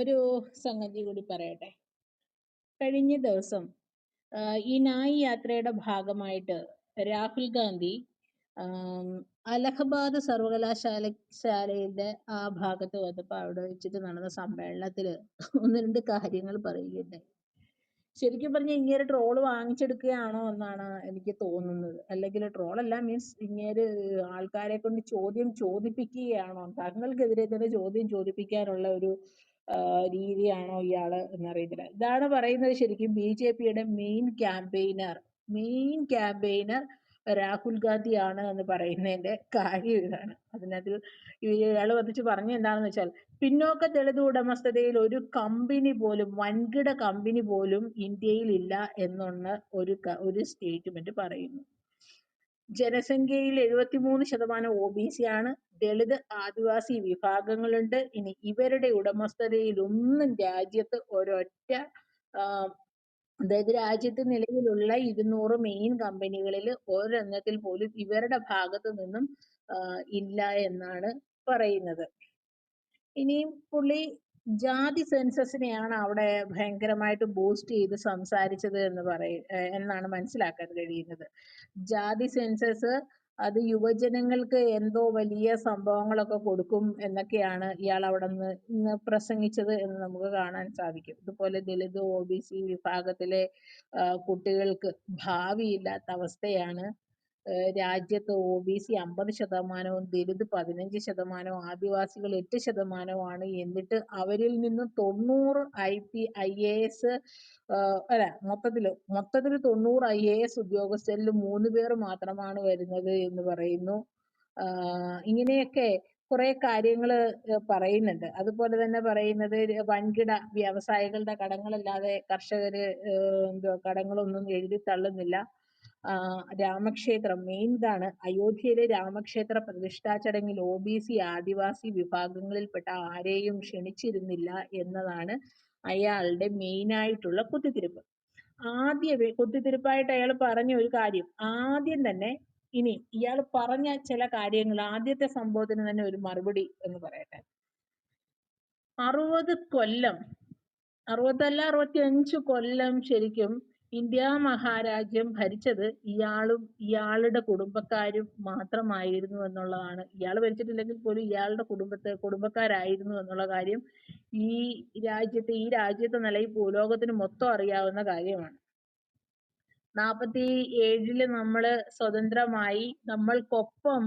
ഒരു സംഗതി കൂടി പറയട്ടെ. കഴിഞ്ഞ ദിവസം ഈ നായി യാത്രയുടെ ഭാഗമായിട്ട് രാഹുൽ ഗാന്ധി അലഹബാദ് സർവകലാശാല ശാലയുടെ ആ ഭാഗത്ത് വന്നപ്പോൾ അവിടെ വെച്ചിട്ട് നടന്ന സമ്മേളനത്തിൽ ഒന്ന് രണ്ട് കാര്യങ്ങൾ പറയുകയുണ്ടായി. ശരിക്കും പറഞ്ഞാൽ ഇങ്ങേര് ട്രോൾ വാങ്ങിച്ചെടുക്കുകയാണോ എന്നാണ് എനിക്ക് തോന്നുന്നത്. അല്ലെങ്കിൽ ട്രോളല്ല മീൻസ് ഇങ്ങേര് ആൾക്കാരെ കൊണ്ട് ചോദ്യം ചോദിപ്പിക്കുകയാണോ? തങ്ങൾക്കെതിരെ തന്നെ ചോദ്യം ചോദിപ്പിക്കാനുള്ള ഒരു രീതിയാണോ ഇയാൾ എന്നറിയത്തില്ല. ഇതാണ് പറയുന്നത് ശരിക്കും ബി ജെ പിയുടെ main campaigner main campaigner Rahul Gandhi ആണ് എന്ന് പറയുന്നതിന്റെ കാര്യം ഇതാണ്. അതിനകത്ത് ഇയാൾ വന്നിട്ട് പറഞ്ഞ എന്താണെന്ന് വെച്ചാൽ പിന്നോക്ക ദളിത് ഉടമസ്ഥതയിൽ ഒരു കമ്പനി പോലും വൻകിട കമ്പനി പോലും ഇന്ത്യയിൽ ഇല്ല എന്നുള്ള ഒരു ഒരു സ്റ്റേറ്റ്മെന്റ് പറയുന്നു. ജനസംഖ്യയിൽ എഴുപത്തിമൂന്ന് ശതമാനം ഒ ബി സി ആണ്. ദളിത് ആദിവാസി വിഭാഗങ്ങളുണ്ട്. ഇനി ഇവരുടെ ഉടമസ്ഥതയിലൊന്നും രാജ്യത്ത് ഒരൊറ്റ അതായത് രാജ്യത്ത് നിലവിലുള്ള ഇരുന്നൂറ് മെയിൻ കമ്പനികളിൽ ഒരെണ്ണത്തിൽ പോലും ഇവരുടെ ഭാഗത്ത് നിന്നും ഇല്ല എന്നാണ് പറയുന്നത്. ഇനിയും പുള്ളി ജാതി സെൻസസിനെയാണ് അവിടെ ഭയങ്കരമായിട്ട് ബൂസ്റ്റ് ചെയ്ത് സംസാരിച്ചത് എന്ന് പറയ എന്നാണ് മനസ്സിലാക്കാൻ കഴിയുന്നത്. ജാതി സെൻസസ് അത് യുവജനങ്ങൾക്ക് എന്തോ വലിയ സംഭവങ്ങളൊക്കെ കൊടുക്കും എന്നൊക്കെയാണ് ഇയാൾ അവിടെ നിന്ന് ഇന്ന് പ്രസംഗിച്ചത് എന്ന് നമുക്ക് കാണാൻ സാധിക്കും. ഇതുപോലെ ദളിത് ഒ ബി സി വിഭാഗത്തിലെ കുട്ടികൾക്ക് ഭാവിയില്ലാത്ത അവസ്ഥയാണ് രാജ്യത്ത് ഒ ബി സി അമ്പത് ശതമാനവും ദലിത് പതിനഞ്ച് ശതമാനവും ആദിവാസികൾ എട്ട് ശതമാനവുമാണ്. എന്നിട്ട് അവരിൽ നിന്ന് തൊണ്ണൂറ് I P I A S അല്ല മൊത്തത്തിൽ മൊത്തത്തിൽ തൊണ്ണൂറ് ഐ എ എസ് ഉദ്യോഗസ്ഥരിൽ മൂന്ന് പേർ മാത്രമാണ് വരുന്നത് എന്ന് പറയുന്നു. ഇങ്ങനെയൊക്കെ കുറെ കാര്യങ്ങൾ പറയുന്നുണ്ട്. അതുപോലെ തന്നെ പറയുന്നത് വൻകിട വ്യവസായികളുടെ കടങ്ങളല്ലാതെ കർഷകര് എന്തോ കടങ്ങളൊന്നും എഴുതി തള്ളുന്നില്ല. രാമക്ഷേത്രം. മെയിൻ ഇതാണ്. അയോധ്യയിലെ രാമക്ഷേത്ര പ്രതിഷ്ഠാ ചടങ്ങിൽ ഒ ബി സി ആദിവാസി വിഭാഗങ്ങളിൽപ്പെട്ട ആരെയും ക്ഷണിച്ചിരുന്നില്ല എന്നതാണ് അയാളുടെ മെയിൻ ആയിട്ടുള്ള കുത്തിത്തിരിപ്പ്. ആദ്യ കുത്തിത്തിരിപ്പായിട്ട് അയാൾ പറഞ്ഞ ഒരു കാര്യം. ആദ്യം തന്നെ ഇനി ഇയാൾ പറഞ്ഞ ചില കാര്യങ്ങൾ ആദ്യത്തെ സംഭവത്തിന് തന്നെ ഒരു മറുപടി എന്ന് പറയട്ടെ. അറുപത് കൊല്ലം അറുപത്തല്ല അറുപത്തി അഞ്ച് കൊല്ലം ശരിക്കും ഇന്ത്യ മഹാരാജ്യം ഭരിച്ചത് ഇയാളും ഇയാളുടെ കുടുംബക്കാരും മാത്രമായിരുന്നു എന്നുള്ളതാണ്. ഇയാൾ ഭരിച്ചിട്ടില്ലെങ്കിൽ പോലും ഇയാളുടെ കുടുംബത്തെ കുടുംബക്കാരായിരുന്നു എന്നുള്ള കാര്യം ഈ രാജ്യത്തെ ഈ രാജ്യത്തെ നില ഈ ഭൂലോകത്തിന് മൊത്തം അറിയാവുന്ന കാര്യമാണ്. നാൽപ്പത്തി ഏഴിൽ നമ്മൾ സ്വതന്ത്രമായി നമ്മൾക്കൊപ്പം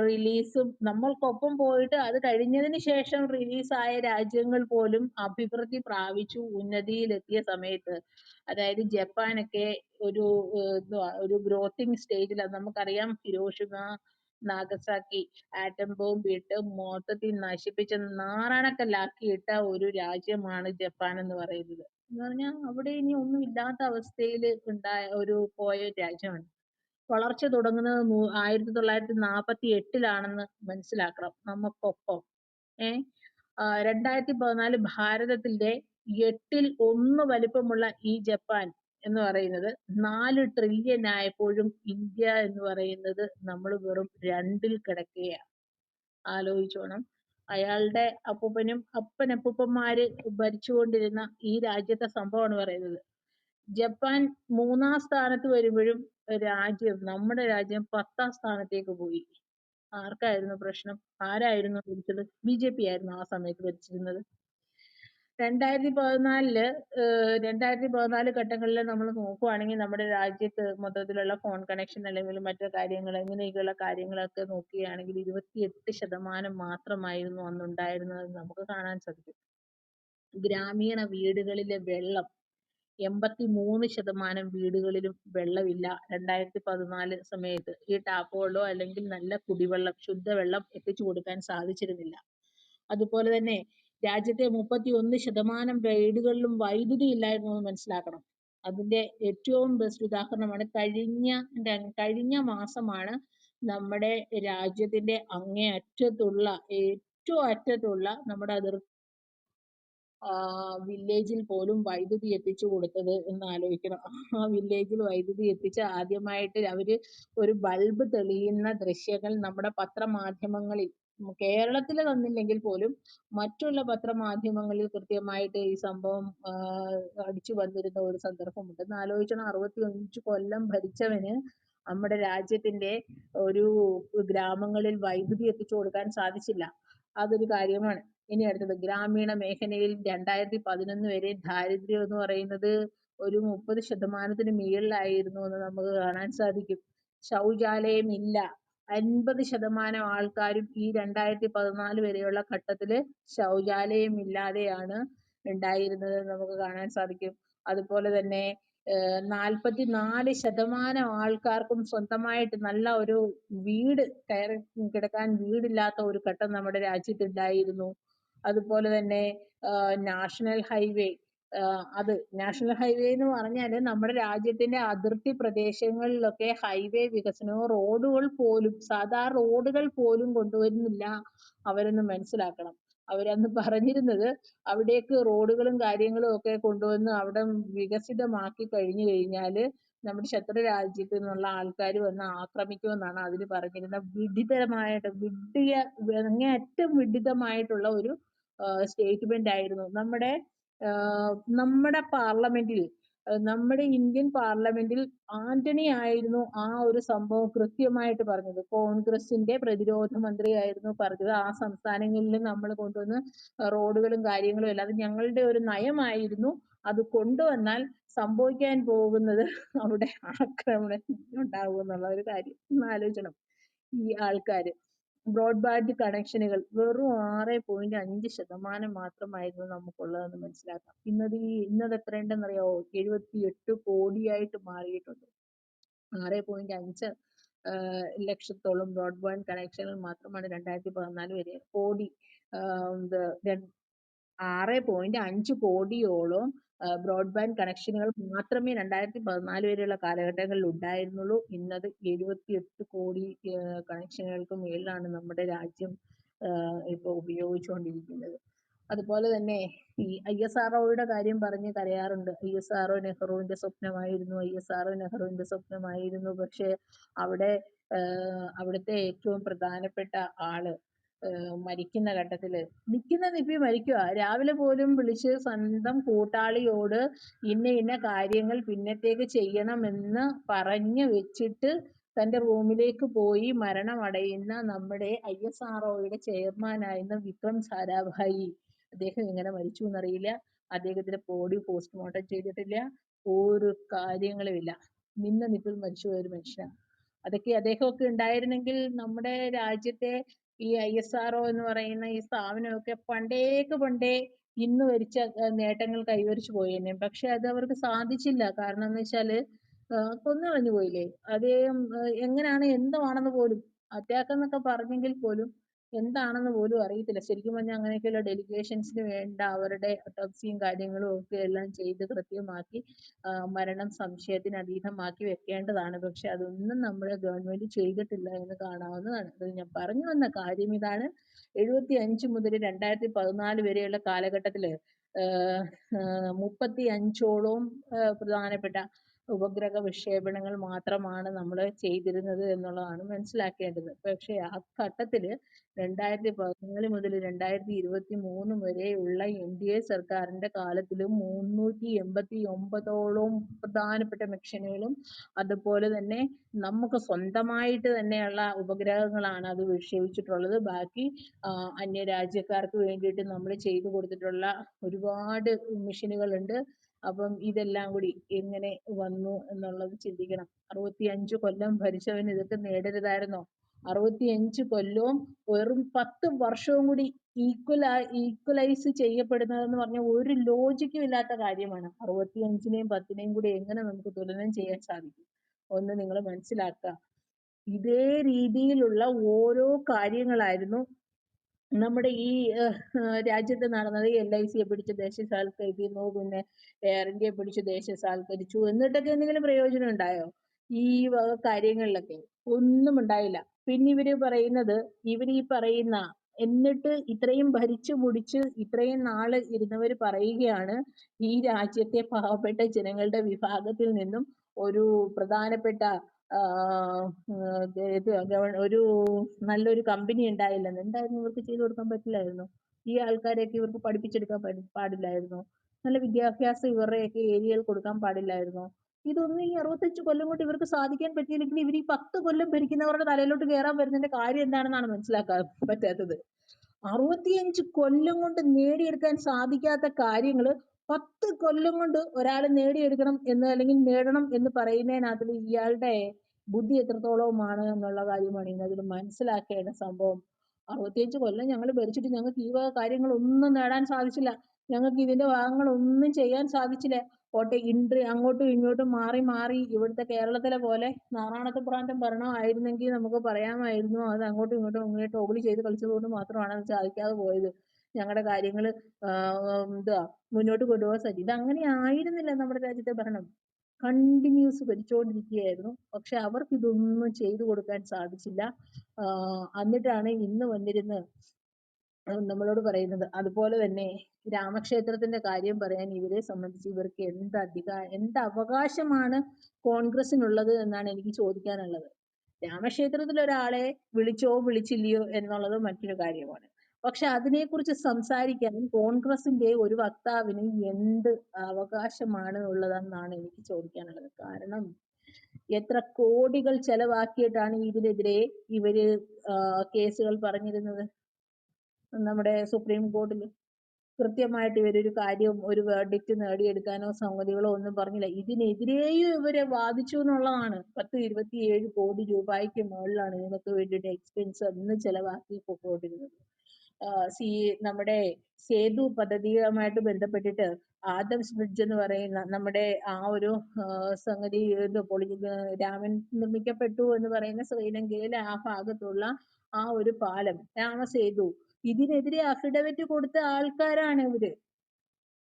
റിലീസും നമ്മൾക്കൊപ്പം പോയിട്ട് അത് കഴിഞ്ഞതിന് ശേഷം റിലീസായ രാജ്യങ്ങൾ പോലും അഭിവൃദ്ധി പ്രാപിച്ചു ഉന്നതിയിലെത്തിയ സമയത്ത്. അതായത് ജപ്പാനൊക്കെ ഒരു എന്തുവാ ഒരു ഗ്രോത്തിങ് സ്റ്റേജിൽ നമുക്കറിയാം ഹിരോഷിമ നാഗസാക്കി ആറ്റം ബോംബ് ഇട്ട് മൊത്തത്തിൽ നശിപ്പിച്ച് നാറാണക്കല്ലാക്കിയിട്ട ഒരു രാജ്യമാണ് ജപ്പാൻ എന്ന് പറയുന്നത്. എന്ന് പറഞ്ഞാൽ അവിടെ ഇനി ഒന്നും ഇല്ലാത്ത അവസ്ഥയിൽ ഉണ്ടായ ഒരു പോയ രാജ്യമാണ്. വളർച്ച തുടങ്ങുന്നത് ആയിരത്തി തൊള്ളായിരത്തി നാൽപ്പത്തി എട്ടിലാണെന്ന് മനസ്സിലാക്കണം നമുക്കൊപ്പം ഏ? രണ്ടായിരത്തി പതിനാല് ഭാരതത്തിന്റെ എട്ടിൽ ഒന്ന് വലിപ്പമുള്ള ഈ ജപ്പാൻ എന്ന് പറയുന്നത് നാല് ട്രില്യൺ ആയപ്പോഴും ഇന്ത്യ എന്ന് പറയുന്നത് നമ്മൾ വെറും രണ്ടിൽ കിടക്കുകയാണ്. ആലോചിച്ചോണം. അയാളുടെ അപ്പൂപ്പനും അപ്പനപ്പൂപ്പന്മാര് ഭരിച്ചുകൊണ്ടിരുന്ന ഈ രാജ്യത്തെ സംഭവമാണ് പറയുന്നത്. ജപ്പാൻ മൂന്നാം സ്ഥാനത്ത് വരുമ്പോഴും രാജ്യം നമ്മുടെ രാജ്യം പത്താം സ്ഥാനത്തേക്ക് പോയി. ആർക്കായിരുന്നു പ്രശ്നം? ആരായിരുന്നു ഭരിച്ചത്? ബി ജെ പി ആയിരുന്നു ആ സമയത്ത് ഭരിച്ചിരുന്നത്. രണ്ടായിരത്തി പതിനാലിൽ ഏഹ് രണ്ടായിരത്തി പതിനാല് ഘട്ടങ്ങളിൽ നമ്മൾ നോക്കുവാണെങ്കിൽ നമ്മുടെ രാജ്യത്ത് മൊത്തത്തിലുള്ള ഫോൺ കണക്ഷൻ അല്ലെങ്കിൽ മറ്റു കാര്യങ്ങൾ ഇങ്ങനെയൊക്കെയുള്ള കാര്യങ്ങളൊക്കെ നോക്കുകയാണെങ്കിൽ ഇരുപത്തിയെട്ട് ശതമാനം മാത്രമായിരുന്നു അന്നുണ്ടായിരുന്നത് നമുക്ക് കാണാൻ സാധിക്കും. ഗ്രാമീണ വീടുകളിലെ വെള്ളം എൺപത്തി മൂന്ന് ശതമാനം വീടുകളിലും വെള്ളമില്ല. രണ്ടായിരത്തി പതിനാല് സമയത്ത് ഈ ടാപ്പ് വെള്ളമോ അല്ലെങ്കിൽ നല്ല കുടിവെള്ളം ശുദ്ധവെള്ളം എത്തിച്ചു കൊടുക്കാൻ സാധിച്ചിരുന്നില്ല. അതുപോലെ തന്നെ രാജ്യത്തെ മുപ്പത്തി ഒന്ന് ശതമാനം വീടുകളിലും വൈദ്യുതി ഇല്ലായിരുന്നു എന്ന് മനസ്സിലാക്കണം. അതിന്റെ ഏറ്റവും ബെസ്റ്റ് ഉദാഹരണമാണ് കഴിഞ്ഞ കഴിഞ്ഞ മാസമാണ് നമ്മുടെ രാജ്യത്തിന്റെ അങ്ങേയറ്റത്തുള്ള ഏറ്റവും അറ്റത്തുള്ള നമ്മുടെ അതിർ വില്ലേജിൽ പോലും വൈദ്യുതി എത്തിച്ചു കൊടുത്തത് എന്ന് ആലോചിക്കണം. ആ വില്ലേജിൽ വൈദ്യുതി എത്തിച്ച് ആദ്യമായിട്ട് അവർ ഒരു ബൾബ് തെളിയുന്ന ദൃശ്യങ്ങൾ നമ്മുടെ പത്രമാധ്യമങ്ങളിൽ കേരളത്തിൽ തന്നില്ലെങ്കിൽ പോലും മറ്റുള്ള പത്രമാധ്യമങ്ങളിൽ കൃത്യമായിട്ട് ഈ സംഭവം അടിച്ചു വന്നിരുന്ന ഒരു സന്ദർഭമുണ്ട്. എന്ന് ആലോചിക്കണം അറുപത്തി അഞ്ച് കൊല്ലം ഭരിച്ചവന് നമ്മുടെ രാജ്യത്തിന്റെ ഒരു ഗ്രാമങ്ങളിൽ വൈദ്യുതി എത്തിച്ചു കൊടുക്കാൻ സാധിച്ചില്ല. അതൊരു കാര്യമാണ്. ഇനി അടുത്തത്. ഗ്രാമീണ മേഖലയിൽ രണ്ടായിരത്തി പതിനൊന്ന് വരെ ദാരിദ്ര്യം എന്ന് പറയുന്നത് ഒരു മുപ്പത് ശതമാനത്തിന് മുകളിലായിരുന്നു എന്ന് നമുക്ക് കാണാൻ സാധിക്കും. ശൗചാലയം ഇല്ല. അൻപത് ശതമാനം ആൾക്കാരും ഈ രണ്ടായിരത്തി പതിനാല് വരെയുള്ള ഘട്ടത്തിൽ ശൗചാലയം ഇല്ലാതെയാണ് ഉണ്ടായിരുന്നത് നമുക്ക് കാണാൻ സാധിക്കും. അതുപോലെ തന്നെ നാൽപ്പത്തി നാല് ശതമാനം ആൾക്കാർക്കും സ്വന്തമായിട്ട് നല്ല ഒരു വീട് കയറി കിടക്കാൻ വീടില്ലാത്ത ഒരു ഘട്ടം നമ്മുടെ രാജ്യത്തുണ്ടായിരുന്നു. അതുപോലെ തന്നെ നാഷണൽ ഹൈവേ അത് നാഷണൽ ഹൈവേ എന്ന് പറഞ്ഞാൽ നമ്മുടെ രാജ്യത്തിന്റെ അതിർത്തി പ്രദേശങ്ങളിലൊക്കെ ഹൈവേ വികസനവും റോഡുകൾ പോലും സാധാ റോഡുകൾ പോലും കൊണ്ടുവരുന്നില്ല അവരെന്ന് മനസ്സിലാക്കണം. അവരന്ന് പറഞ്ഞിരുന്നത് അവിടേക്ക് റോഡുകളും കാര്യങ്ങളും ഒക്കെ കൊണ്ടുവന്ന് അവിടെ വികസിതമാക്കി കഴിഞ്ഞു കഴിഞ്ഞാൽ നമ്മുടെ ശത്രു രാജ്യത്തു നിന്നുള്ള ആൾക്കാർ വന്ന് ആക്രമിക്കുമെന്നാണ് അതിൽ പറഞ്ഞിരുന്നത്. വിഡിതമായിട്ട് വിഡ്ഢിയ അങ്ങേയറ്റം വിഡിതമായിട്ടുള്ള ഒരു സ്റ്റേറ്റ്മെന്റ് ആയിരുന്നു. നമ്മുടെ നമ്മുടെ പാർലമെന്റിൽ നമ്മുടെ ഇന്ത്യൻ പാർലമെന്റിൽ ആന്റണി ആയിരുന്നു ആ ഒരു സംഭവം കൃത്യമായിട്ട് പറഞ്ഞത്. കോൺഗ്രസിന്റെ പ്രതിരോധ മന്ത്രിയായിരുന്നു പറഞ്ഞത്. ആ സംസ്ഥാനങ്ങളിൽ നമ്മൾ കൊണ്ടുവന്ന് റോഡുകളും കാര്യങ്ങളും എല്ലാം. അത് ഞങ്ങളുടെ ഒരു നയമായിരുന്നു. അത് കൊണ്ടുവന്നാൽ സംഭവിക്കാൻ പോകുന്നത് അവിടെ ആക്രമണം ഉണ്ടാകും എന്നുള്ള ഒരു കാര്യം. ഒന്ന് ആലോചിക്കണം ഈ ആൾക്കാര്. ബ്രോഡ്ബാൻഡ് കണക്ഷനുകൾ വെറും ആറ് പോയിന്റ് അഞ്ച് ശതമാനം മാത്രമായിരുന്നു നമുക്കുള്ളതെന്ന് മനസ്സിലാക്കാം. ഇന്നത് ഈ ഇന്നത് എത്രയുണ്ടെന്നറിയാവോ? എഴുപത്തി എട്ട് കോടിയായിട്ട് മാറിയിട്ടുണ്ട്. ആറ് പോയിന്റ് അഞ്ച് ലക്ഷത്തോളം ബ്രോഡ്ബാൻഡ് കണക്ഷനുകൾ മാത്രമാണ് രണ്ടായിരത്തി പതിനാല് വരെ കോടി ആറ് പോയിന്റ് അഞ്ച് കോടിയോളം ബ്രോഡ്ബാൻഡ് കണക്ഷനുകൾ മാത്രമേ രണ്ടായിരത്തി പതിനാല് വരെയുള്ള കാലഘട്ടങ്ങളിൽ ഉണ്ടായിരുന്നുള്ളൂ. ഇന്നത് എഴുപത്തിയെട്ട് കോടി കണക്ഷനുകൾക്ക് മേളിലാണ് നമ്മുടെ രാജ്യം ഇപ്പോൾ ഉപയോഗിച്ചുകൊണ്ടിരിക്കുന്നത്. അതുപോലെ തന്നെ ഈ ഐ എസ് ആർ ഒയുടെ കാര്യം പറഞ്ഞ് കരയാറുണ്ട്. ഐ എസ് ആർ ഒ നെഹ്റുവിന്റെ സ്വപ്നമായിരുന്നു. ഐ എസ് ആർ ഒ നെഹ്റുവിന്റെ സ്വപ്നമായിരുന്നു. പക്ഷെ അവിടെ അവിടുത്തെ ഏറ്റവും പ്രധാനപ്പെട്ട ആൾ മരിക്കുന്ന ഘട്ടത്തിൽ നിൽക്കുന്ന നിപ്പി മരിക്കുക രാവിലെ പോലും വിളിച്ച് സ്വന്തം കൂട്ടാളിയോട് ഇന്ന ഇന്ന കാര്യങ്ങൾ പിന്നത്തേക്ക് ചെയ്യണമെന്ന് പറഞ്ഞു വെച്ചിട്ട് തന്റെ റൂമിലേക്ക് പോയി മരണമടയുന്ന നമ്മുടെ ഐ എസ് ആർ ഒയുടെ ചെയർമാനായിരുന്ന വിക്രം സാരാഭായി. അദ്ദേഹം എങ്ങനെ മരിച്ചു എന്നറിയില്ല. അദ്ദേഹത്തിന്റെ ബോഡി പോസ്റ്റ്മോർട്ടം ചെയ്തിട്ടില്ല. ഒരു കാര്യങ്ങളുമില്ല നിന്ന നിപ്പിൽ മരിച്ചു ഒരു മനുഷ്യനാണ് അതൊക്കെ അദ്ദേഹമൊക്കെ ഉണ്ടായിരുന്നെങ്കിൽ നമ്മുടെ രാജ്യത്തെ ഈ ഐ എസ് ആർ എന്ന് പറയുന്ന ഈ സ്ഥാപനമൊക്കെ പണ്ടേക്ക് പണ്ടേ ഇന്ന് വരിച്ച നേട്ടങ്ങൾ കൈവരിച്ചു പോയേനെ. പക്ഷെ അത് അവർക്ക് സാധിച്ചില്ല. കാരണം എന്ന് വെച്ചാൽ കൊന്നു പോയില്ലേ? അദ്ദേഹം എങ്ങനെയാണ് എന്താണെന്ന് പോലും അറ്റാക്ക് എന്നൊക്കെ പറഞ്ഞെങ്കിൽ പോലും എന്താണെന്ന് പോലും അറിയത്തില്ല. ശരിക്കും പറഞ്ഞാൽ അങ്ങനെയൊക്കെയുള്ള ഡെലിഗേഷൻസിന് വേണ്ട അവരുടെ ഒട്ടോപ്സിയും കാര്യങ്ങളും ഒക്കെ എല്ലാം ചെയ്ത് കൃത്യമാക്കി മരണം സംശയത്തിന് അതീതമാക്കി വെക്കേണ്ടതാണ്. പക്ഷെ അതൊന്നും നമ്മുടെ ഗവൺമെന്റ് ചെയ്തിട്ടില്ല എന്ന് കാണാവുന്നതാണ്. അത് ഞാൻ പറഞ്ഞു വന്ന കാര്യം ഇതാണ്. എഴുപത്തി അഞ്ച് മുതൽ രണ്ടായിരത്തി പതിനാല് വരെയുള്ള കാലഘട്ടത്തിൽ മുപ്പത്തി അഞ്ചോളം പ്രധാനപ്പെട്ട ഉപഗ്രഹ വിക്ഷേപണങ്ങൾ മാത്രമാണ് നമ്മൾ ചെയ്തിരുന്നത് എന്നുള്ളതാണ് മനസ്സിലാക്കേണ്ടത്. പക്ഷേ ആ ഘട്ടത്തിൽ രണ്ടായിരത്തി പതിനാല് മുതൽ രണ്ടായിരത്തി ഇരുപത്തി മൂന്ന് വരെയുള്ള എ സർക്കാരിന്റെ കാലത്തിൽ മുന്നൂറ്റി എൺപത്തി ഒമ്പതോളം പ്രധാനപ്പെട്ട മിഷനുകളും അതുപോലെ തന്നെ നമുക്ക് സ്വന്തമായിട്ട് തന്നെയുള്ള ഉപഗ്രഹങ്ങളാണ് അത് വിക്ഷേപിച്ചിട്ടുള്ളത്. ബാക്കി അന്യരാജ്യക്കാർക്ക് വേണ്ടിയിട്ട് നമ്മൾ ചെയ്തു കൊടുത്തിട്ടുള്ള ഒരുപാട് മിഷനുകളുണ്ട്. അപ്പം ഇതെല്ലാം കൂടി എങ്ങനെ വന്നു എന്നുള്ളത് ചിന്തിക്കണം. അറുപത്തിയഞ്ച് കൊല്ലം ഭരിച്ചവൻ ഇതൊക്കെ നേടരുതായിരുന്നോ? അറുപത്തിയഞ്ച് കൊല്ലവും വെറും പത്ത് വർഷവും കൂടി ഈക്വൽ ഈക്വലൈസ് ചെയ്യപ്പെടുന്നതെന്ന് പറഞ്ഞാൽ ഒരു ലോജിക്കും ഇല്ലാത്ത കാര്യമാണ്. അറുപത്തിയഞ്ചിനെയും പത്തിനെയും കൂടി എങ്ങനെ നമുക്ക് തുലനം ചെയ്യാൻ സാധിക്കും? ഒന്ന് നിങ്ങൾ മനസ്സിലാക്കുക. ഇതേ രീതിയിലുള്ള ഓരോ കാര്യങ്ങളായിരുന്നു നമ്മുടെ ഈ രാജ്യത്ത് നടന്നത് എൽ ഐ സിയെ പിടിച്ച് ദേശസാൽക്കരിക്കുന്നു പിന്നെ എയർ ഇന്ത്യയെ പിടിച്ച് ദേശസാൽക്കരിച്ചു എന്നിട്ടൊക്കെ എന്തെങ്കിലും പ്രയോജനം ഉണ്ടായോ? ഈ വക കാര്യങ്ങളിലൊക്കെ ഒന്നും ഉണ്ടായില്ല. പിന്നെ ഇവർ പറയുന്നത് ഇവർ ഈ പറയുന്ന എന്നിട്ട് ഇത്രയും ഭരിച്ചു മുടിച്ച് ഇത്രയും നാൾ ഇരുന്നവർ പറയുകയാണ് ഈ രാജ്യത്തെ പാവപ്പെട്ട ജനങ്ങളുടെ വിഭാഗത്തിൽ നിന്നും ഒരു പ്രധാനപ്പെട്ട ഒരു നല്ലൊരു കമ്പനി ഉണ്ടായില്ലെന്ന്. എന്തായിരുന്നു ഇവർക്ക് ചെയ്തു കൊടുക്കാൻ പറ്റില്ലായിരുന്നു? ഈ ആൾക്കാരെയൊക്കെ ഇവർക്ക് പഠിപ്പിച്ചെടുക്കാൻ പാടില്ലായിരുന്നോ. നല്ല വിദ്യാഭ്യാസം ഇവരുടെയൊക്കെ ഏരിയയിൽ കൊടുക്കാൻ പാടില്ലായിരുന്നോ. ഇതൊന്നും ഈ അറുപത്തഞ്ച് കൊല്ലം കൊണ്ട് ഇവർക്ക് സാധിക്കാൻ പറ്റിയില്ലെങ്കിൽ ഇവർ ഈ പത്ത് കൊല്ലം ഭരിക്കുന്നവരുടെ തലയിലോട്ട് കയറാൻ വരുന്നതിന്റെ കാര്യം എന്താണെന്നാണ് മനസ്സിലാക്കാൻ പറ്റാത്തത്. അറുപത്തിയഞ്ച് കൊല്ലം കൊണ്ട് നേടിയെടുക്കാൻ സാധിക്കാത്ത കാര്യങ്ങൾ പത്ത് കൊല്ലം കൊണ്ട് ഒരാൾ നേടിയെടുക്കണം എന്ന് അല്ലെങ്കിൽ നേടണം എന്ന് പറയുന്നതിനകത്ത് ഇയാളുടെ ബുദ്ധി എത്രത്തോളമാണ് എന്നുള്ള കാര്യമാണ് ഇതിനകത്തിൽ മനസ്സിലാക്കേണ്ട സംഭവം. അറുപത്തിയഞ്ച് കൊല്ലം ഞങ്ങൾ ഭരിച്ചിട്ട് ഞങ്ങൾക്ക് ഈ വക കാര്യങ്ങളൊന്നും നേടാൻ സാധിച്ചില്ല. ഞങ്ങൾക്ക് ഇതിന്റെ ഭാഗങ്ങളൊന്നും ചെയ്യാൻ സാധിച്ചില്ല. പോട്ടെ ഇൻട്രി അങ്ങോട്ടും ഇങ്ങോട്ടും മാറി മാറി ഇവിടുത്തെ കേരളത്തിലെ പോലെ നാറാണത്ത് പ്രാന്തം ഭരണം ആയിരുന്നെങ്കിൽ നമുക്ക് പറയാമായിരുന്നു. അത് അങ്ങോട്ടും ഇങ്ങോട്ടും ഇങ്ങനെ ടോഗിൾ ചെയ്ത് കളിച്ചത് കൊണ്ട് മാത്രമാണ് അത് സാധിക്കാതെ പോയത്. ഞങ്ങളുടെ കാര്യങ്ങൾ എന്താ മുന്നോട്ട് കൊണ്ടുപോകാൻ സാധിക്കും ഇത് അങ്ങനെ ആയിരുന്നില്ല നമ്മുടെ രാജ്യത്തെ ഭരണം. കണ്ടിന്യൂസ് ഭരിച്ചുകൊണ്ടിരിക്കുകയായിരുന്നു പക്ഷെ അവർക്ക് ഇതൊന്നും ചെയ്തു കൊടുക്കാൻ സാധിച്ചില്ല. എന്നിട്ടാണ് ഇന്ന് വന്നിരുന്ന് നമ്മളോട് പറയുന്നത്. അതുപോലെ തന്നെ രാമക്ഷേത്രത്തിന്റെ കാര്യം പറയാൻ ഇവരെ സംബന്ധിച്ച് ഇവർക്ക് എന്ത് അധികാ എന്ത് അവകാശമാണ് കോൺഗ്രസിനുള്ളത് എന്നാണ് എനിക്ക് ചോദിക്കാനുള്ളത്. രാമക്ഷേത്രത്തിൽ ഒരാളെ വിളിച്ചോ വിളിച്ചില്ലയോ എന്നുള്ളത് മറ്റൊരു കാര്യമാണ്. പക്ഷെ അതിനെക്കുറിച്ച് സംസാരിക്കാൻ കോൺഗ്രസിന്റെ ഒരു വക്താവിന് എന്ത് അവകാശമാണ് ഉള്ളതെന്നാണ് എനിക്ക് ചോദിക്കാനുള്ളത്. കാരണം എത്ര കോടികൾ ചെലവാക്കിയിട്ടാണ് ഇതിനെതിരെ ഇവർ കേസുകൾ പറഞ്ഞിരുന്നത്? നമ്മുടെ സുപ്രീം കോടതിയിൽ കൃത്യമായിട്ട് ഇവരൊരു കാര്യം ഒരു വേർഡിക്റ്റ് നേടിയെടുക്കാനോ സംഗതികളോ ഒന്നും പറഞ്ഞില്ല. ഇതിനെതിരെയും ഇവരെ വാദിച്ചു എന്നുള്ളതാണ്. പത്ത് ഇരുപത്തിയേഴ് കോടി രൂപയ്ക്ക് മുകളിലാണ് ഇതിനൊക്കെ വേണ്ടിയിട്ട് എക്സ്പെൻസ് അന്ന് ചെലവാക്കി പൊക്കോണ്ടിരുന്നത്. സി നമ്മുടെ സേതു പദ്ധതിയുമായിട്ട് ബന്ധപ്പെട്ടിട്ട് ആദംസ് ബ്രിഡ്ജ് എന്ന് പറയുന്ന നമ്മുടെ ആ ഒരു സംഗതി ഇത് രാമൻ നിർമ്മിക്കപ്പെട്ടു എന്ന് പറയുന്ന ശ്രീലങ്കയിലെ ആ ഭാഗത്തുള്ള ആ ഒരു പാലം രാമസേതു. ഇതിനെതിരെ അഫിഡവിറ്റ് കൊടുത്ത ആൾക്കാരാണ് ഇവർ.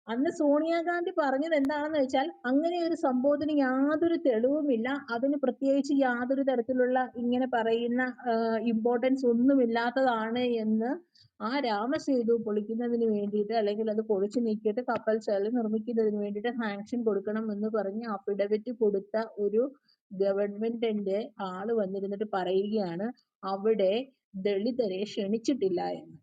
അന്ന് സോണിയാഗാന്ധി പറഞ്ഞത് എന്താണെന്ന് വെച്ചാൽ അങ്ങനെ ഒരു സംഭവത്തിന് യാതൊരു തെളിവുമില്ല. അതിന് പ്രത്യേകിച്ച് യാതൊരു തരത്തിലുള്ള ഇങ്ങനെ പറയുന്ന ഇമ്പോർട്ടൻസ് ഒന്നുമില്ലാത്തതാണ് എന്ന് ആ രാമസേതു പൊളിക്കുന്നതിന് വേണ്ടിയിട്ട് അല്ലെങ്കിൽ അത് പൊളിച്ചു നീക്കിയിട്ട് കപ്പൽ ചാൽ നിർമ്മിക്കുന്നതിന് വേണ്ടിയിട്ട് സാങ്ഷൻ കൊടുക്കണം എന്ന് പറഞ്ഞ് അഫിഡവിറ്റ് കൊടുത്ത ഒരു ഗവൺമെന്റിന്റെ ആൾ വന്നിരുന്നിട്ട് പറയുകയാണ് അവിടെ ദളിതരെ ക്ഷണിച്ചിട്ടില്ല എന്ന്.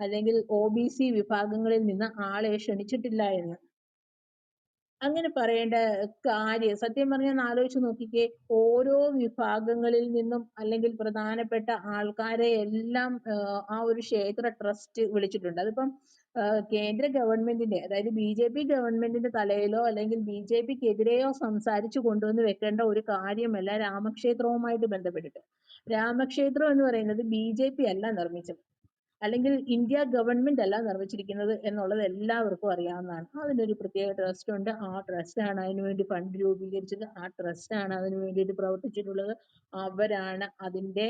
അല്ലെങ്കിൽ ഒ ബി സി വിഭാഗങ്ങളിൽ നിന്ന് ആളെ ക്ഷണിച്ചിട്ടില്ല എന്ന്. അങ്ങനെ പറയേണ്ട കാര്യം സത്യം പറഞ്ഞാൽ ആലോചിച്ച് നോക്കിക്കേ ഓരോ വിഭാഗങ്ങളിൽ നിന്നും അല്ലെങ്കിൽ പ്രധാനപ്പെട്ട ആൾക്കാരെ എല്ലാം ആ ഒരു ക്ഷേത്ര ട്രസ്റ്റ് വിളിച്ചിട്ടുണ്ട്. അതിപ്പം കേന്ദ്ര ഗവൺമെന്റിന്റെ അതായത് ബി ജെ പി ഗവൺമെന്റിന്റെ തലയിലോ അല്ലെങ്കിൽ ബി ജെ പിക്ക് എതിരെയോ സംസാരിച്ചു കൊണ്ടുവന്ന് വെക്കേണ്ട ഒരു കാര്യമല്ല രാമക്ഷേത്രവുമായിട്ട് ബന്ധപ്പെട്ടിട്ട്. രാമക്ഷേത്രം എന്ന് പറയുന്നത് ബി ജെ പി അല്ല നിർമ്മിച്ചത്. അല്ലെങ്കിൽ ഇന്ത്യ ഗവൺമെന്റ് അല്ല നിർമ്മിച്ചിരിക്കുന്നത് എന്നുള്ളത് എല്ലാവർക്കും അറിയാവുന്നതാണ്. അതിനൊരു പ്രത്യേക ട്രസ്റ്റ് ഉണ്ട്. ആ ട്രസ്റ്റ് ആണ് അതിനു വേണ്ടി ഫണ്ട് രൂപീകരിച്ചത്. ആ ട്രസ്റ്റ് ആണ് അതിനു വേണ്ടിയിട്ട് പ്രവർത്തിച്ചിട്ടുള്ളത്. അവരാണ് അതിന്റെ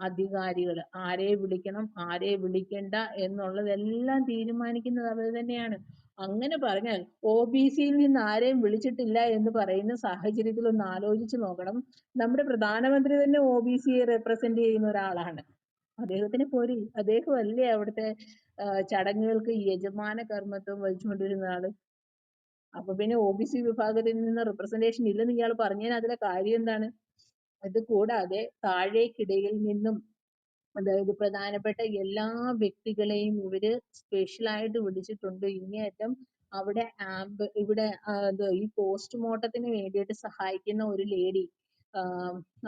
അധികാരികൾ ആരെ വിളിക്കണം ആരെ വിളിക്കണ്ട എന്നുള്ളതെല്ലാം തീരുമാനിക്കുന്നത് അവർ തന്നെയാണ്. അങ്ങനെ പറഞ്ഞാൽ ഒ ബി സിയിൽ നിന്ന് ആരെയും വിളിച്ചിട്ടില്ല എന്ന് പറയുന്ന സാഹചര്യത്തിൽ ഒന്ന് ആലോചിച്ച് നോക്കണം. നമ്മുടെ പ്രധാനമന്ത്രി തന്നെ ഒ ബി സിയെ റെപ്രസെന്റ് ചെയ്യുന്ന ഒരാളാണ്. അദ്ദേഹത്തിന് പോരി. അദ്ദേഹം അല്ലേ അവിടുത്തെ ചടങ്ങുകൾക്ക് യജമാന കർമ്മത്വം വഹിച്ചുകൊണ്ടിരുന്ന ആൾ? അപ്പൊ പിന്നെ ഒ ബി സി വിഭാഗത്തിൽ നിന്ന് റിപ്രസെന്റേഷൻ ഇല്ലെന്ന് ഇയാൾ പറഞ്ഞതിന് അതിലെ കാര്യം എന്താണ്? ഇത് കൂടാതെ താഴേക്കിടയിൽ നിന്നും അതായത് പ്രധാനപ്പെട്ട എല്ലാ വ്യക്തികളെയും ഇവർ സ്പെഷ്യലായിട്ട് വിളിച്ചിട്ടുണ്ട്. ഇങ്ങേയറ്റം അവിടെ ആംബ് ഇവിടെ ഈ പോസ്റ്റ്മോർട്ടത്തിന് വേണ്ടിയിട്ട് സഹായിക്കുന്ന ഒരു ലേഡി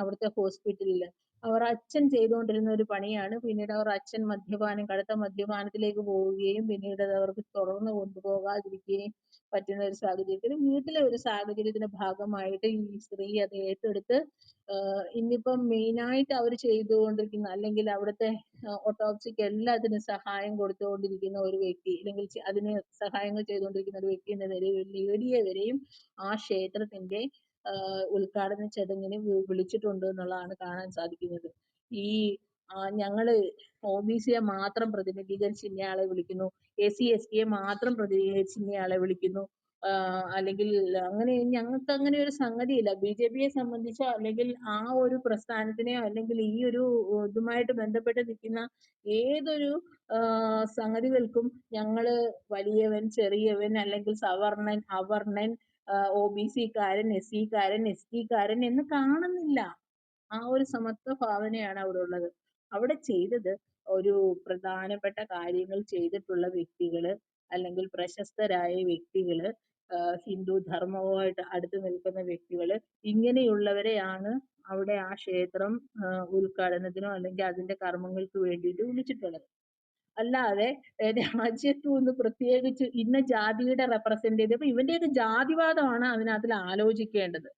അവിടുത്തെ ഹോസ്പിറ്റലിൽ അവർ അച്ഛൻ ചെയ്തുകൊണ്ടിരുന്ന ഒരു പണിയാണ്. പിന്നീട് അവർ അച്ഛൻ മദ്യപാനം കടുത്ത മദ്യപാനത്തിലേക്ക് പോവുകയും പിന്നീട് അത് അവർക്ക് തുടർന്ന് കൊണ്ടുപോകാതിരിക്കുകയും പറ്റുന്ന ഒരു സാഹചര്യത്തിൽ വീട്ടിലെ ഒരു സാഹചര്യത്തിന്റെ ഭാഗമായിട്ട് ഈ സ്ത്രീ അത് ഏറ്റെടുത്ത് ഇന്നിപ്പം മെയിനായിട്ട് അവർ ചെയ്തുകൊണ്ടിരിക്കുന്ന അല്ലെങ്കിൽ അവിടുത്തെ ഓട്ടോപ്സിക്ക് എല്ലാത്തിനും സഹായം കൊടുത്തുകൊണ്ടിരിക്കുന്ന ഒരു വ്യക്തി അല്ലെങ്കിൽ അതിന് സഹായങ്ങൾ ചെയ്തുകൊണ്ടിരിക്കുന്ന ഒരു വ്യക്തി എന്ന നിലയിൽ ഒരു വരെയും ആ ക്ഷേത്രത്തിന്റെ ഉദ്ഘാടന ചടങ്ങിന് വിളിച്ചിട്ടുണ്ട് എന്നുള്ളതാണ് കാണാൻ സാധിക്കുന്നത്. ഈ ഞങ്ങൾ ഒ ബി സിയെ മാത്രം പ്രതിനിധീകരിച്ച് ഇന്നയാളെ വിളിക്കുന്നു എസ് സി എസ് ടിയെ മാത്രം പ്രതിനിധീകരിച്ച് ഇന്നയാളെ വിളിക്കുന്നു അല്ലെങ്കിൽ അങ്ങനെ ഞങ്ങൾക്ക് അങ്ങനെ ഒരു സംഗതിയില്ല. ബി ജെ പിയെ സംബന്ധിച്ചോ അല്ലെങ്കിൽ ആ ഒരു പ്രസ്ഥാനത്തിനെയോ അല്ലെങ്കിൽ ഈ ഒരു ഇതുമായിട്ട് ബന്ധപ്പെട്ട് നിൽക്കുന്ന ഏതൊരു സംഗതികൾക്കും ഞങ്ങൾ വലിയവൻ ചെറിയവൻ അല്ലെങ്കിൽ സവർണൻ അവർണൻ ഒ ബി സിക്കാരൻ എസ് സിക്കാരൻ എസ് ടിക്കാരൻ എന്ന് കാണുന്നില്ല. ആ ഒരു സമത്വ ഭാവനയാണ് അവിടെ ഉള്ളത്. അവിടെ ചെയ്തത് ഒരു പ്രധാനപ്പെട്ട കാര്യങ്ങൾ ചെയ്തിട്ടുള്ള വ്യക്തികൾ അല്ലെങ്കിൽ പ്രശസ്തരായ വ്യക്തികൾ ആഹ് ഹിന്ദു ധർമ്മവുമായിട്ട് അടുത്ത് നിൽക്കുന്ന വ്യക്തികൾ ഇങ്ങനെയുള്ളവരെയാണ് അവിടെ ആ ക്ഷേത്രം ഉദ്ഘാടനത്തിനോ അല്ലെങ്കിൽ അതിന്റെ കർമ്മങ്ങൾക്ക് വേണ്ടിയിട്ട് വിളിച്ചിട്ടുള്ളത്. അല്ലാതെ രാജ്യത്തു രാജ്യത്തുനിന്ന് പ്രത്യേകിച്ച് ഇന്ന ജാതിയുടെ റെപ്രസെന്റ് അപ്പൊ ഇവന്റെയൊക്കെ ജാതിവാദമാണ് അതിനകത്തിൽ ആലോചിക്കേണ്ടത്.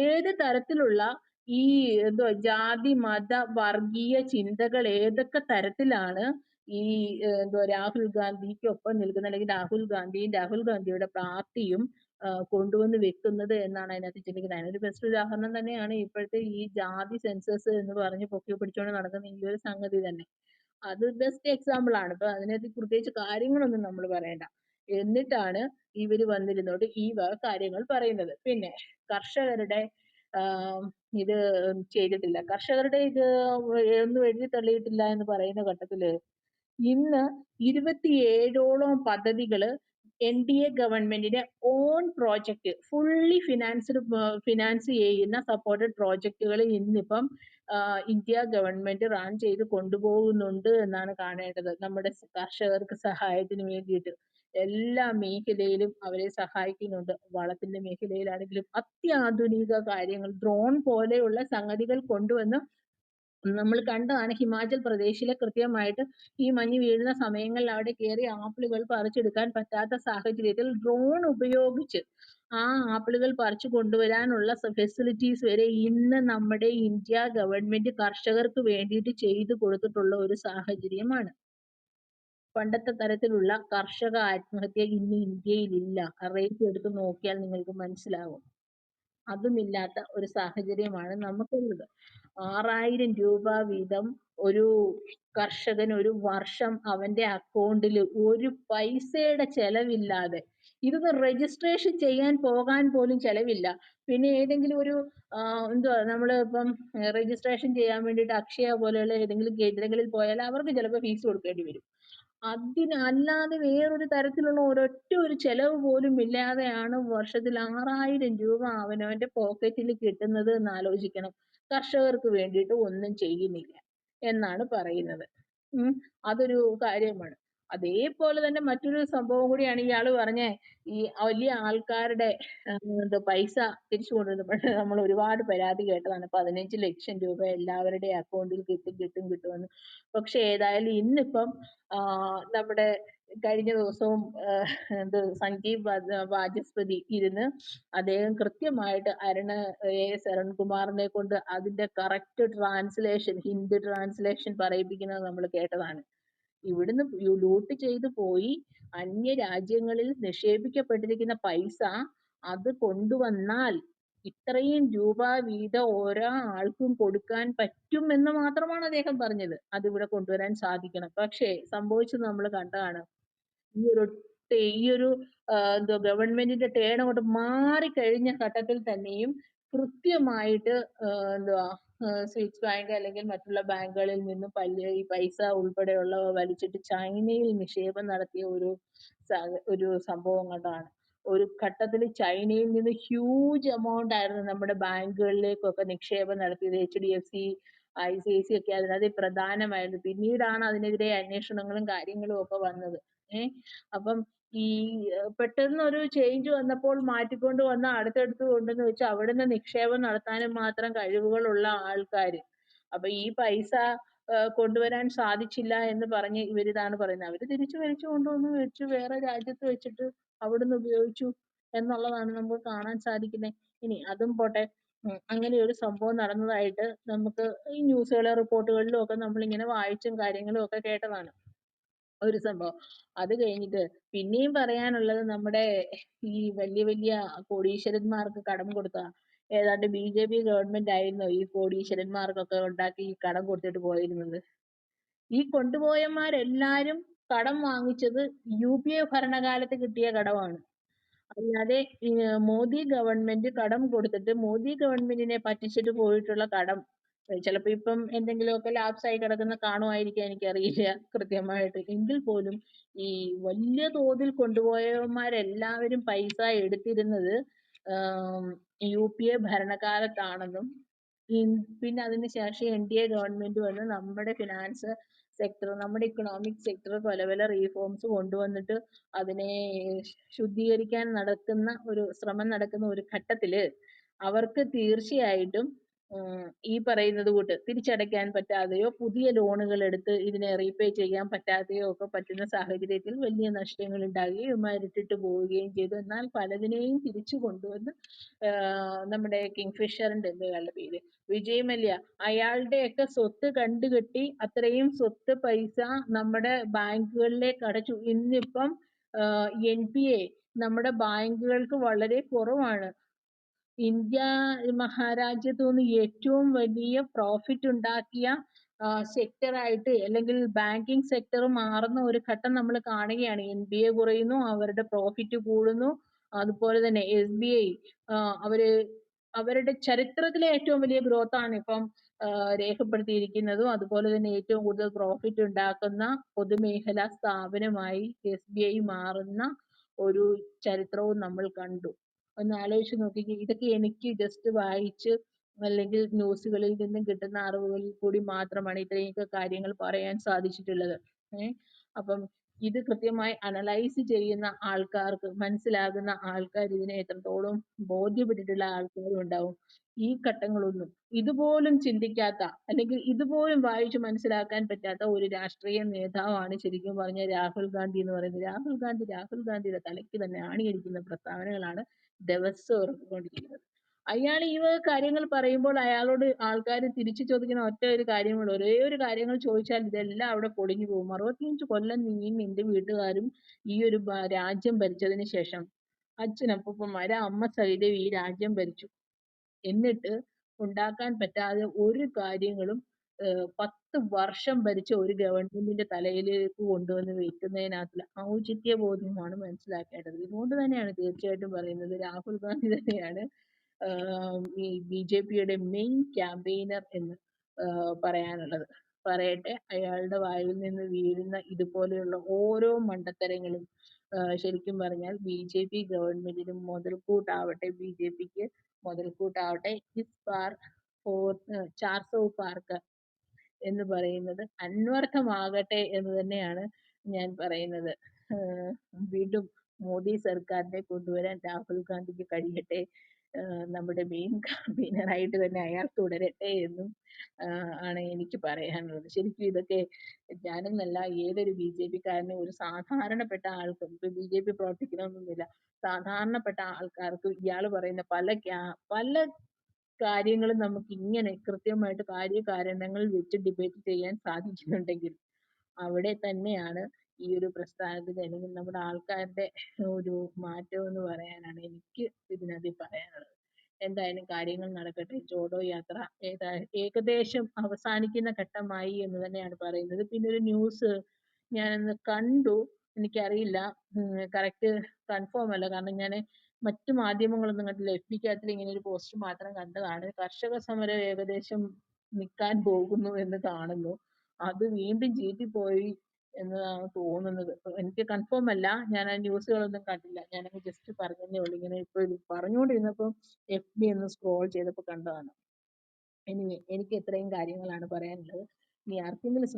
ഏത് തരത്തിലുള്ള ഈ എന്തോ ജാതി മത വർഗീയ ചിന്തകൾ ഏതൊക്കെ തരത്തിലാണ് ഈ എന്തോ രാഹുൽ ഗാന്ധിക്കൊപ്പം നിൽക്കുന്ന അല്ലെങ്കിൽ രാഹുൽ ഗാന്ധിയും രാഹുൽ ഗാന്ധിയുടെ പാർട്ടിയും കൊണ്ടുവന്ന് വെക്കുന്നത് എന്നാണ് അതിനകത്ത് ചിന്തിക്കുന്നത്. അതിനൊരു ബെസ്റ്റ് ഉദാഹരണം തന്നെയാണ് ഇപ്പോഴത്തെ ഈ ജാതി സെൻസസ് എന്ന് പറഞ്ഞ് പൊക്കി പിടിച്ചുകൊണ്ട് നടക്കുന്ന ഈ ഒരു സംഗതി തന്നെ. അത് ബെസ്റ്റ് എക്സാമ്പിൾ ആണ്. ഇപ്പൊ അതിനകത്ത് പ്രത്യേകിച്ച് കാര്യങ്ങളൊന്നും നമ്മൾ പറയണ്ട. എന്നിട്ടാണ് ഇവർ വന്നിരുന്നോണ്ട് ഈ വക കാര്യങ്ങൾ പറയുന്നത്. പിന്നെ കർഷകരുടെ ഇത് ചെയ്തിട്ടില്ല. കർഷകരുടെ ഇത് ഒന്നും എഴുതി തള്ളിയിട്ടില്ല എന്ന് പറയുന്ന ഘട്ടത്തിൽ ഇന്ന് ഇരുപത്തിയേഴോളം പദ്ധതികൾ എൻ ഡി എ ഗവൺമെന്റിന്റെ own project fully financed finance ചെയ്യുന്ന സപ്പോർട്ടഡ് പ്രോജക്റ്റുകൾ ഇന്നിപ്പം ഇന്ത്യ ഗവൺമെന്റ് റൺ ചെയ്ത് കൊണ്ടുപോകുന്നുണ്ട് എന്നാണ് കാണേണ്ടത്. നമ്മുടെ കർഷകർക്ക് സഹായത്തിന് വേണ്ടിയിട്ട്. എല്ലാ മേഖലയിലും അവരെ സഹായിക്കുന്നുണ്ട്. വളത്തിന്റെ മേഖലയിലാണെങ്കിലും അത്യാധുനിക കാര്യങ്ങൾ ഡ്രോൺ പോലെയുള്ള സംഗതികൾ കൊണ്ടുവന്ന് നമ്മൾ കണ്ടതാണ് ഹിമാചൽ പ്രദേശിലെ കൃത്യമായിട്ട് ഈ മഞ്ഞ് വീഴുന്ന സമയങ്ങളിൽ അവിടെ കയറി ആപ്പിളുകൾ പറിച്ചെടുക്കാൻ പറ്റാത്ത സാഹചര്യത്തിൽ ഡ്രോൺ ഉപയോഗിച്ച് ആ ആപ്പിളുകൾ പറിച്ചു കൊണ്ടുവരാനുള്ള ഫെസിലിറ്റീസ് വരെ ഇന്ന് നമ്മുടെ ഇന്ത്യ ഗവൺമെന്റ് കർഷകർക്ക് വേണ്ടിയിട്ട് ചെയ്തു കൊടുത്തിട്ടുള്ള ഒരു സാഹചര്യമാണ്. പണ്ടത്തെ തരത്തിലുള്ള കർഷക ആത്മഹത്യ ഇന്ന് ഇന്ത്യയിൽ ഇല്ല. റേറ്റ് എടുത്ത് നോക്കിയാൽ നിങ്ങൾക്ക് മനസ്സിലാവും. അതുമില്ലാത്ത ഒരു സാഹചര്യമാണ് നമുക്കുള്ളത്. ആറായിരം രൂപ വീതം ഒരു കർഷകൻ ഒരു വർഷം അവന്റെ അക്കൗണ്ടിൽ ഒരു പൈസയുടെ ചെലവില്ലാതെ ഇതൊന്ന് രജിസ്ട്രേഷൻ ചെയ്യാൻ പോകാൻ പോലും ചെലവില്ല. പിന്നെ ഏതെങ്കിലും ഒരു എന്തുവാ നമ്മൾ ഇപ്പം രജിസ്ട്രേഷൻ ചെയ്യാൻ വേണ്ടിയിട്ട് അക്ഷയ പോലെയുള്ള ഏതെങ്കിലും കേന്ദ്രങ്ങളിൽ പോയാൽ അവർക്ക് ചിലപ്പോൾ ഫീസ് കൊടുക്കേണ്ടി വരും. അതിന് അല്ലാതെ വേറൊരു തരത്തിലുള്ള ഒരൊറ്റ ഒരു ചെലവ് പോലും ഇല്ലാതെയാണ് വർഷത്തിൽ ആറായിരം രൂപ അവനവന്റെ പോക്കറ്റിൽ കിട്ടുന്നത് എന്ന് ആലോചിക്കണം കർഷകർക്ക് വേണ്ടിയിട്ട് ഒന്നും ചെയ്യുന്നില്ല എന്നാണ് പറയുന്നത്. അതൊരു കാര്യമാണ്. അതേപോലെ തന്നെ മറ്റൊരു സംഭവം കൂടിയാണ് ഇയാൾ പറഞ്ഞ ഈ വലിയ ആൾക്കാരുടെ പൈസ തിരിച്ചു കൊണ്ടുവരുമ്പോൾ നമ്മൾ ഒരുപാട് പരാതി കേട്ടതാണ്. പതിനഞ്ച് ലക്ഷം രൂപ എല്ലാവരുടെ അക്കൗണ്ടിൽ കിട്ടും കിട്ടും കിട്ടുമെന്ന്. പക്ഷെ ഏതായാലും ഇന്നിപ്പം നമ്മുടെ കഴിഞ്ഞ ദിവസവും എന്ത് സഞ്ജീവ് വാചസ്പതി ഇരുന്ന് അദ്ദേഹം കൃത്യമായിട്ട് അരുണ് എ എസ് അരുൺകുമാറിനെ കൊണ്ട് അതിന്റെ കറക്റ്റ് ട്രാൻസ്ലേഷൻ ഹിന്ദി ട്രാൻസ്ലേഷൻ പറയിപ്പിക്കുന്നത് നമ്മൾ കേട്ടതാണ്. ഇവിടുന്ന് ലൂട്ട് ചെയ്തു പോയി. അന്യ രാജ്യങ്ങളിൽ നിക്ഷേപിക്കപ്പെട്ടിരിക്കുന്ന പൈസ അത് കൊണ്ടുവന്നാൽ ഇത്രയും രൂപ വീതം ഓരോ ആൾക്കും കൊടുക്കാൻ പറ്റും എന്ന് മാത്രമാണ് അദ്ദേഹം പറഞ്ഞത്. ഇവിടെ കൊണ്ടുവരാൻ സാധിക്കണം. പക്ഷേ സംഭവിച്ചത് നമ്മൾ കണ്ടതാണ്. ഈ ഒരു ഈ ഒരു എന്തോ ഗവൺമെന്റിന്റെ ടേൺ അങ്ങോട്ട് മാറിക്കഴിഞ്ഞ ഘട്ടത്തിൽ തന്നെയും കൃത്യമായിട്ട് എന്തുവാ സ്വിസ് ബാങ്ക് അല്ലെങ്കിൽ മറ്റുള്ള ബാങ്കുകളിൽ നിന്നും പല്ല് ഈ പൈസ ഉൾപ്പെടെയുള്ളവ വലിച്ചിട്ട് ചൈനയിൽ നിക്ഷേപം നടത്തിയ ഒരു ഒരു സംഭവം കൊണ്ടാണ്. ഒരു ഘട്ടത്തിൽ ചൈനയിൽ നിന്ന് ഹ്യൂജ് എമൗണ്ട് ആയിരുന്നു നമ്മുടെ ബാങ്കുകളിലേക്കൊക്കെ നിക്ഷേപം നടത്തിയത്. H D F C I C I C I അതിനകത്ത് പ്രധാനമായിരുന്നു. പിന്നീടാണ് അതിനെതിരെ അന്വേഷണങ്ങളും കാര്യങ്ങളും ഒക്കെ വന്നത്. ഏഹ് അപ്പം ഈ പെട്ടെന്നൊരു ചേഞ്ച് വന്നപ്പോൾ മാറ്റിക്കൊണ്ട് വന്ന് അടുത്തടുത്ത് കൊണ്ടുവന്ന് വെച്ച് അവിടുന്ന് നിക്ഷേപം നടത്താനും മാത്രം കഴിവുകളുള്ള ആൾക്കാര്. അപ്പൊ ഈ പൈസ കൊണ്ടുവരാൻ സാധിച്ചില്ല എന്ന് പറഞ്ഞ് ഇവരിതാണ് പറയുന്നത്. അവർ തിരിച്ചു വലിച്ചു കൊണ്ടുവന്ന് വെച്ച് വേറെ രാജ്യത്ത് വെച്ചിട്ട് അവിടുന്ന് ഉപയോഗിച്ചു എന്നുള്ളതാണ് നമുക്ക് കാണാൻ സാധിക്കുന്നത് ഇനി അതും പോട്ടെ. അങ്ങനെ ഒരു സംഭവം നടന്നതായിട്ട് നമുക്ക് ഈ ന്യൂസുകളെ റിപ്പോർട്ടുകളിലും ഒക്കെ നമ്മൾ ഇങ്ങനെ വായിച്ചും കാര്യങ്ങളും ഒക്കെ കേട്ടതാണ്. ഒരു സംഭവം. അത് കഴിഞ്ഞിട്ട് പിന്നെയും പറയാനുള്ളത് നമ്മുടെ ഈ വലിയ വലിയ കോടീശ്വരന്മാർക്ക് കടം കൊടുത്ത ഏതാണ്ട് ബി ജെ പി ഗവൺമെന്റ് ആയിരുന്നു ഈ കോടീശ്വരന്മാർക്കൊക്കെ ഉണ്ടാക്കി ഈ കടം കൊടുത്തിട്ട് പോയിരുന്നത്. ഈ കൊണ്ടുപോയന്മാരെല്ലാരും കടം വാങ്ങിച്ചത് യു പി എ ഭരണകാലത്ത് കിട്ടിയ കടമാണ്. അല്ലാതെ മോദി ഗവൺമെന്റ് കടം കൊടുത്തിട്ട് മോദി ഗവൺമെന്റിനെ പറ്റിച്ചിട്ട് പോയിട്ടുള്ള കടം ചിലപ്പോൾ ഇപ്പം എന്തെങ്കിലുമൊക്കെ ലാപ്സ് ആയി കിടക്കുന്ന കാണുമായിരിക്കാം എനിക്കറിയില്ല കൃത്യമായിട്ട്. എങ്കിൽ പോലും ഈ വലിയ തോതിൽ കൊണ്ടുപോയവന്മാരെല്ലാവരും പൈസ എടുത്തിരുന്നത് യു പി എ ഭരണകാലത്താണെന്നും പിന്നെ അതിന് ശേഷം എൻ ഡി എ ഗവൺമെന്റ് വന്ന് നമ്മുടെ ഫിനാൻസ് സെക്ടർ നമ്മുടെ ഇക്കണോമിക് സെക്ടർ പല പല റീഫോംസ് കൊണ്ടുവന്നിട്ട് അതിനെ ശുദ്ധീകരിക്കാൻ നടക്കുന്ന ഒരു ശ്രമം നടക്കുന്ന ഒരു ഘട്ടത്തിൽ അവർക്ക് തീർച്ചയായിട്ടും ഈ പറയുന്നത് കൂട്ട് തിരിച്ചടയ്ക്കാൻ പറ്റാതെയോ പുതിയ ലോണുകൾ എടുത്ത് ഇതിനെ റീപേ ചെയ്യാൻ പറ്റാതെയോ ഒക്കെ പറ്റുന്ന സാഹചര്യത്തിൽ വലിയ നഷ്ടങ്ങൾ ഉണ്ടാകുകയും ഇവന്മാരിട്ടിട്ട് പോവുകയും ചെയ്തു. എന്നാൽ പലതിനെയും തിരിച്ചു കൊണ്ടുവന്ന് നമ്മുടെ കിങ്ഫിഷറിന്റെ എന്തുകളുടെ പേര്? വിജയ് മല്യ അയാളുടെയൊക്കെ സ്വത്ത് കണ്ടുകെട്ടി അത്രയും സ്വത്ത് പൈസ നമ്മുടെ ബാങ്കുകളിലേക്ക് അടച്ചു. ഇന്നിപ്പം എൻ പി എ നമ്മുടെ ബാങ്കുകൾക്ക് വളരെ കുറവാണ്. ഇന്ത്യ മഹാരാജ്യത്തു നിന്ന് ഏറ്റവും വലിയ പ്രോഫിറ്റ് ഉണ്ടാക്കിയ സെക്ടർ ആയിട്ട് അല്ലെങ്കിൽ ബാങ്കിങ് സെക്ടർ മാറുന്ന ഒരു ഘട്ടം നമ്മൾ കാണുകയാണ്. എൻ ബി എ കുറയുന്നു അവരുടെ പ്രോഫിറ്റ് കൂടുന്നു. അതുപോലെ തന്നെ എസ് ബി ഐ അവർ അവരുടെ ചരിത്രത്തിലെ ഏറ്റവും വലിയ ഗ്രോത്ത് ആണ് ഇപ്പം രേഖപ്പെടുത്തിയിരിക്കുന്നതും. അതുപോലെ തന്നെ ഏറ്റവും കൂടുതൽ പ്രോഫിറ്റ് ഉണ്ടാക്കുന്ന പൊതുമേഖലാ സ്ഥാപനമായി എസ് ബി ഐ മാറുന്ന ഒരു ചരിത്രവും നമ്മൾ കണ്ടു. ഒന്ന് ആലോചിച്ച് നോക്കിക്കേ ഇതൊക്കെ എനിക്ക് ജസ്റ്റ് വായിച്ച് അല്ലെങ്കിൽ ന്യൂസുകളിൽ നിന്നും കിട്ടുന്ന അറിവുകളിൽ കൂടി മാത്രമാണ് ഇത്രയൊക്കെ കാര്യങ്ങൾ പറയാൻ സാധിച്ചിട്ടുള്ളത്. ഏഹ് അപ്പം ഇത് കൃത്യമായി അനലൈസ് ചെയ്യുന്ന ആൾക്കാർക്ക് മനസ്സിലാകുന്ന ആൾക്കാർ ഇതിനെ എത്രത്തോളം ബോധ്യപ്പെട്ടിട്ടുള്ള ആൾക്കാരും ഉണ്ടാവും. ഈ ഘട്ടങ്ങളൊന്നും ഇതുപോലും ചിന്തിക്കാത്ത അല്ലെങ്കിൽ ഇതുപോലും വായിച്ച് മനസ്സിലാക്കാൻ പറ്റാത്ത ഒരു രാഷ്ട്രീയ നേതാവാണ് ശരിക്കും പറഞ്ഞ രാഹുൽ ഗാന്ധി എന്ന് പറയുന്നത്. രാഹുൽ ഗാന്ധി രാഹുൽ ഗാന്ധിയുടെ തലയ്ക്ക് തന്നെ ആണിയടിക്കുന്ന പ്രസ്താവനകളാണ് ദിവസവും ഇറക്കിക്കൊണ്ടിരിക്കുന്നത് അയാൾ ഈ വക കാര്യങ്ങൾ പറയുമ്പോൾ അയാളോട് ആൾക്കാർ തിരിച്ചു ചോദിക്കുന്ന ഒറ്റ ഒരു കാര്യമുള്ളൂ. ഒരേ ഒരു കാര്യങ്ങൾ ചോദിച്ചാൽ ഇതെല്ലാം അവിടെ പൊളിഞ്ഞു പോകും. അറുപത്തിയഞ്ച് കൊല്ലം നീയും നിന്റെ വീട്ടുകാരും ഈ ഒരു രാജ്യം ഭരിച്ചതിന് ശേഷം അച്ഛനപ്പൂപ്പന്മാര് അമ്മ സഹിതം ഈ രാജ്യം ഭരിച്ചു. എന്നിട്ട് ഉണ്ടാക്കാൻ പറ്റാതെ ഒരു കാര്യങ്ങളും പത്ത് വർഷം ഭരിച്ച ഒരു ഗവൺമെന്റിന്റെ തലയിലേക്ക് കൊണ്ടുവന്ന് വെക്കുന്നതിനകത്തുള്ള ഔചിത്യ ബോധ്യമാണ് മനസ്സിലാക്കേണ്ടത്. ഇതുകൊണ്ട് തന്നെയാണ് തീർച്ചയായിട്ടും പറയുന്നത് രാഹുൽ ഗാന്ധി തന്നെയാണ് ഈ ബി ജെ പിയുടെ മെയിൻ ക്യാമ്പയിനർ എന്ന് പറയാനുള്ളത്. പറയട്ടെ അയാളുടെ വായിൽ നിന്ന് വീഴുന്ന ഇതുപോലെയുള്ള ഓരോ മണ്ടത്തരങ്ങളും ശരിക്കും പറഞ്ഞാൽ ബി ജെ പി ഗവൺമെന്റിന് മുതൽക്കൂട്ടാവട്ടെ ബി ജെ പിക്ക് മുതൽക്കൂട്ടാവട്ടെ ഇസ് പാർ ഫോർ ചാർസോ പാർക്ക് എന്ന് പറയുന്നത് അന്വർത്ഥമാകട്ടെ എന്ന് തന്നെയാണ് ഞാൻ പറയുന്നത്. വീണ്ടും മോദി സർക്കാരിനെ കൊണ്ടുവരാൻ രാഹുൽ ഗാന്ധിക്ക് കഴിയട്ടെ. നമ്മുടെ മെയിൻ കൺവീനറായിട്ട് തന്നെ അയാൾ തുടരട്ടെ എന്നും ആണ് എനിക്ക് പറയാനുള്ളത്. ശരിക്കും ഇതൊക്കെ ഞാനെന്നല്ല ഏതൊരു ബി ജെ പിക്കാരനും ഒരു സാധാരണപ്പെട്ട ആൾക്കും ഇപ്പൊ ബി ജെ പി പ്രവർത്തിക്കണമെന്നൊന്നുമില്ല. സാധാരണപ്പെട്ട ആൾക്കാർക്കും ഇയാൾ പറയുന്ന പല ക്യാ പല കാര്യങ്ങളും നമുക്ക് ഇങ്ങനെ കൃത്യമായിട്ട് കാര്യകാരണങ്ങൾ വെച്ച് ഡിബേറ്റ് ചെയ്യാൻ സാധിക്കുന്നുണ്ടെങ്കിൽ അവിടെ തന്നെയാണ് ഈ ഒരു പ്രസ്ഥാനത്തിന് അല്ലെങ്കിൽ നമ്മുടെ ആൾക്കാരുടെ ഒരു മാറ്റം എന്ന് പറയാനാണ് എനിക്ക് ഇതിനകത്ത് പറയാനുള്ളത്. എന്തായാലും കാര്യങ്ങൾ നടക്കട്ടെ. ജോഡോ യാത്ര ഏതാ ഏകദേശം അവസാനിക്കുന്ന ഘട്ടമായി എന്ന് തന്നെയാണ് പറയുന്നത്. പിന്നെ ഒരു ന്യൂസ് ഞാനന്ന് കണ്ടു. എനിക്കറിയില്ല. കറക്റ്റ് കൺഫേം അല്ല. കാരണം ഞാൻ മറ്റു മാധ്യമങ്ങളൊന്നും കണ്ടില്ല എഫ് ബിക്കകത്തിൽ ഇങ്ങനെ ഒരു പോസ്റ്റ് മാത്രം കണ്ടതാണ് കർഷക സമരം ഏകദേശം നിൽക്കാൻ പോകുന്നു എന്ന് കാണുന്നു. അത് വീണ്ടും പോയി എന്നതാണ് തോന്നുന്നത്. എനിക്ക് കൺഫേം അല്ല. ഞാൻ ആ ന്യൂസുകളൊന്നും കണ്ടില്ല. ഞാനങ്ങ് ജസ്റ്റ് പറഞ്ഞതേ ഉള്ളൂ. ഇങ്ങനെ ഇപ്പൊ ഇത് പറഞ്ഞുകൊണ്ടിരുന്നപ്പോൾ എഫ് ബി ഒന്ന് സ്ക്രോൾ ചെയ്തപ്പോൾ കണ്ടതാണ്. എനിവേ എനിക്ക് ഇത്രയും കാര്യങ്ങളാണ് പറയാനുള്ളത്. ഇനി ആർക്കെങ്കിലും